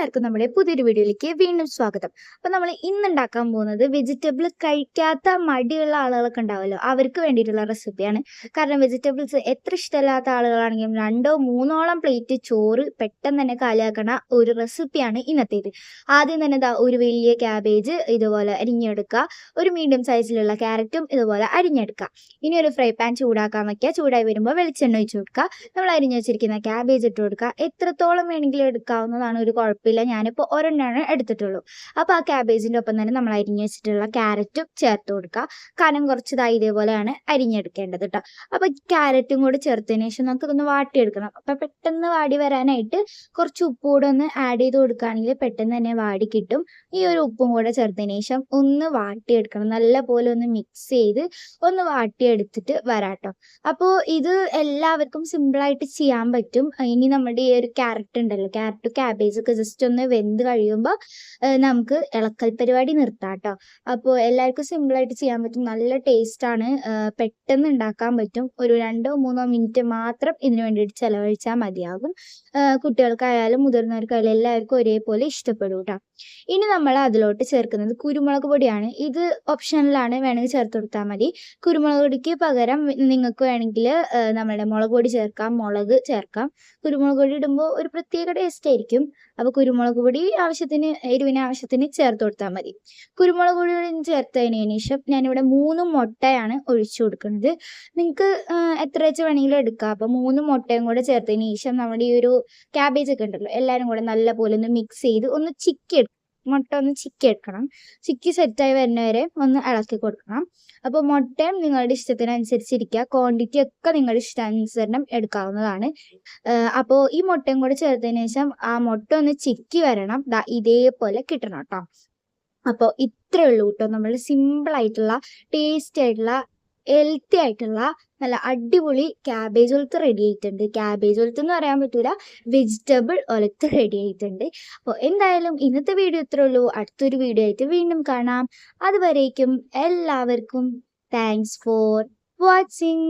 എല്ലാവർക്കും നമ്മുടെ പുതിയൊരു വീഡിയോയിലേക്ക് വീണ്ടും സ്വാഗതം. അപ്പോൾ നമ്മൾ ഇന്ന് ഉണ്ടാക്കാൻ പോകുന്നത് വെജിറ്റബിൾ കഴിക്കാത്ത മടിയുള്ള ആളുകളൊക്കെ ഉണ്ടാവുമല്ലോ അവർക്ക് വേണ്ടിയിട്ടുള്ള റെസിപ്പിയാണ് കാരണം വെജിറ്റബിൾസ് എത്ര ഇഷ്ടമില്ലാത്ത ആളുകളാണെങ്കിലും രണ്ടോ മൂന്നോളം പ്ലേറ്റ് ചോറ് പെട്ടെന്ന് തന്നെ കാലിയാക്കണ ഒരു റെസിപ്പിയാണ് ഇന്നത്തേത്. ആദ്യം തന്നെ ദാ ഒരു വലിയ ക്യാബേജ് ഇതുപോലെ അരിഞ്ഞെടുക്കുക. ഒരു മീഡിയം സൈസിലുള്ള ക്യാരറ്റും ഇതുപോലെ അരിഞ്ഞെടുക്കുക. ഇനി ഒരു ഫ്രൈ പാൻ ചൂടാക്കാൻ വയ്ക്കുക ചൂടായി വരുമ്പോൾ വെളിച്ചെണ്ണ ഒഴിച്ചു കൊടുക്കുക. നമ്മൾ അരിഞ്ഞു വെച്ചിരിക്കുന്ന ക്യാബേജ് ഇട്ട് കൊടുക്കുക. എത്രത്തോളം വേണമെങ്കിലും എടുക്കാവുന്നതാണ് ഒരു കുഴപ്പമില്ല ഞാനിപ്പോൾ ഒരെണ്ണമാണ് എടുത്തിട്ടുള്ളൂ. അപ്പോൾ ആ ക്യാബേജിന്റെ ഒപ്പം തന്നെ നമ്മൾ അരിഞ്ഞു വെച്ചിട്ടുള്ള ക്യാരറ്റും ചേർത്ത് കൊടുക്കുക. കനം കുറച്ചതായി ഇതേപോലെയാണ് അരിഞ്ഞെടുക്കേണ്ടത് കേട്ടോ അപ്പോൾ ക്യാരറ്റും കൂടി ചേർത്തതിന് ശേഷം നമുക്കിതൊന്ന് വാട്ടിയെടുക്കണം. അപ്പോൾ പെട്ടെന്ന് വാടി വരാനായിട്ട് കുറച്ച് ഉപ്പ് കൂടെ ഒന്ന് ആഡ് ചെയ്ത് കൊടുക്കുകയാണെങ്കിൽ പെട്ടെന്ന് തന്നെ വാടി കിട്ടും. ഈ ഒരു ഉപ്പും കൂടെ ചേർത്തതിന് ശേഷം ഒന്ന് വാട്ടിയെടുക്കണം. നല്ല പോലെ ഒന്ന് മിക്സ് ചെയ്ത് ഒന്ന് വാട്ടിയെടുത്തിട്ട് വരാട്ടോ അപ്പോൾ ഇത് എല്ലാവർക്കും സിമ്പിളായിട്ട് ചെയ്യാൻ പറ്റും. ഇനി നമ്മുടെ ഈ ഒരു ക്യാരറ്റ് ഉണ്ടല്ലോ. ക്യാരറ്റ് ക്യാബേജ് ഒക്കെ ജസ്റ്റ് ഒന്ന് വെന്ത് കഴിയുമ്പോൾ നമുക്ക് ഇളക്കൽ പരിപാടി നിർത്താം കേട്ടോ അപ്പോൾ എല്ലാവർക്കും സിമ്പിളായിട്ട് ചെയ്യാൻ പറ്റും. നല്ല ടേസ്റ്റാണ് പെട്ടെന്ന് ഉണ്ടാക്കാൻ പറ്റും. ഒരു രണ്ടോ മൂന്നോ മിനിറ്റ് മാത്രം ഇതിന് വേണ്ടിയിട്ട് ചിലവഴിച്ചാൽ മതിയാകും. കുട്ടികൾക്കായാലും മുതിർന്നവർക്കായാലും എല്ലാവർക്കും ഒരേപോലെ ഇഷ്ടപ്പെടും കേട്ടോ ഇനി നമ്മൾ അതിലോട്ട് ചേർക്കുന്നത് കുരുമുളക് പൊടിയാണ്. ഇത് ഓപ്ഷനിലാണ് വേണമെങ്കിൽ ചേർത്ത് കൊടുത്താൽ മതി. കുരുമുളക് പൊടിക്ക് പകരം നിങ്ങൾക്ക് വേണമെങ്കിൽ നമ്മുടെ മുളക് പൊടി ചേർക്കാം. മുളക് ചേർക്കാം. കുരുമുളക് പൊടി ഇടുമ്പോൾ ഒരു പ്രത്യേക ടേസ്റ്റ് ആയിരിക്കും. അപ്പോൾ കുരുമുളക് പൊടി ആവശ്യത്തിന് എരിവിന് ആവശ്യത്തിന് ചേർത്ത് കൊടുത്താൽ മതി. കുരുമുളക് പൊടി ചേർത്തതിന് ശേഷം ഞാനിവിടെ മൂന്ന് മുട്ടയാണ് ഒഴിച്ചു കൊടുക്കുന്നത്. നിങ്ങൾക്ക് എത്ര വെച്ച് വേണമെങ്കിലും എടുക്കാം. അപ്പോൾ മൂന്ന് മുട്ടയും കൂടെ ചേർത്തതിന് ശേഷം നമ്മുടെ ഈ ഒരു ക്യാബേജ് ഒക്കെ ഉണ്ടല്ലോ എല്ലാവരും കൂടെ നല്ല പോലെ ഒന്ന് മിക്സ് ചെയ്ത് ഒന്ന് ചിക്കി എടുക്കും. മുട്ട ഒന്ന് ചിക്കി എടുക്കണം. ചിക്കി സെറ്റായി വരുന്നവരെ ഒന്ന് ഇളക്കി കൊടുക്കണം. അപ്പോൾ മുട്ടയും നിങ്ങളുടെ ഇഷ്ടത്തിനനുസരിച്ചിരിക്കുക. ക്വാണ്ടിറ്റി ഒക്കെ നിങ്ങളുടെ ഇഷ്ടാനുസരണം എടുക്കാവുന്നതാണ്. അപ്പോൾ ഈ മുട്ടയും കൂടെ ചേർത്തതിന് ശേഷം ആ മുട്ട ഒന്ന് ചിക്കി വരണം. ദാ ഇതേപോലെ കിട്ടണം കേട്ടോ അപ്പോൾ ഇത്രയേ ഉള്ളൂ കേട്ടോ നമ്മൾ സിമ്പിൾ ആയിട്ടുള്ള ടേസ്റ്റി ആയിട്ടുള്ള ഹെൽത്തി ആയിട്ടുള്ള നല്ല അടിപൊളി ക്യാബേജ് ഒലത്ത് റെഡി ആയിട്ടുണ്ട്. ക്യാബേജ് ഒലത്ത് എന്ന് പറയാൻ പറ്റൂല വെജിറ്റബിൾ ഒലത്ത് റെഡി ആയിട്ടുണ്ട്. അപ്പോൾ എന്തായാലും ഇന്നത്തെ വീഡിയോ ഇത്രേ ഉള്ളൂ. അടുത്തൊരു വീഡിയോ ആയിട്ട് വീണ്ടും കാണാം. അതുവരേക്കും എല്ലാവർക്കും താങ്ക്സ് ഫോർ വാച്ചിങ്